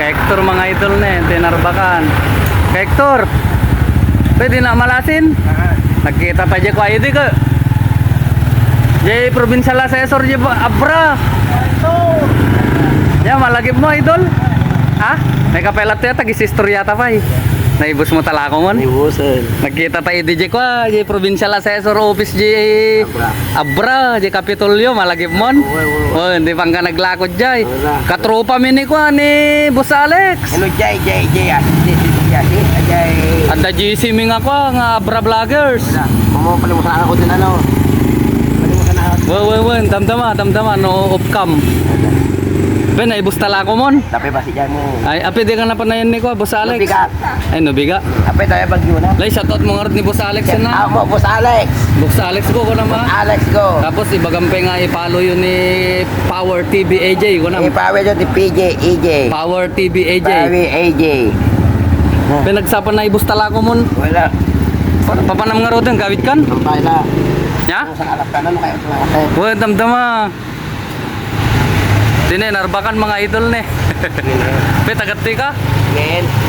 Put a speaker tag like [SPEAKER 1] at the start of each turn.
[SPEAKER 1] Kay Hector mga idol na eh, tinarbakan. Kay Hector, pwede na malasin? Nagkita pa dyan ko ID ka. Jay provincial assessor jay ba- abra. Ya malagip mo idol. Ha? May kapelat ya tagi istorya ta pay. Naibus mo tala ko mon.
[SPEAKER 2] Ibusan.
[SPEAKER 1] Nagkita tayo DJ ko ah, jay provincial assessor office jay
[SPEAKER 2] Abra.
[SPEAKER 1] Jay Kapitolyo malagip mon. Oh, hindi pang ka naglakod jay. Katropa mi ni ko ah, ni Boss Alex.
[SPEAKER 2] Ano jay jay jay asi jay.
[SPEAKER 1] At da GC mi nga ko nga Abra Vloggers.
[SPEAKER 2] Wala. Mo pala mo sana ko din ano. Sana ako.
[SPEAKER 1] Wow, wow, wow, damdama, damdama, no upcam. Ben, ay bustala ko mon.
[SPEAKER 2] Tapi ba si jay mo.
[SPEAKER 1] Ay, api di ka na panayan ni ko, Boss Alex.
[SPEAKER 2] Nubiga.
[SPEAKER 1] Ay, no biga.
[SPEAKER 2] Tapi tayo bagyo na.
[SPEAKER 1] Lay, shoutout mo nga rin ni Boss Alex yun na.
[SPEAKER 2] Amo boss Alex.
[SPEAKER 1] Boss Alex ko ko naman.
[SPEAKER 2] Alex go.
[SPEAKER 1] Tapos ibagampe nga i-follow yun ni Power TV AJ ko na.
[SPEAKER 2] Ipawe dyan ti PJ EJ.
[SPEAKER 1] Power TV AJ.
[SPEAKER 2] Pawi AJ.
[SPEAKER 1] Pinagsapan na ibustala ko mon.
[SPEAKER 2] Wala.
[SPEAKER 1] Papanam nga rin, gawit kan?
[SPEAKER 2] Sampay na.
[SPEAKER 1] Ya?
[SPEAKER 2] Ano sa alap ka na kayo sa alap.
[SPEAKER 1] Well, damdama. Dine, narbakan mga idol ne. Pe, tagatti ka?
[SPEAKER 2] Again.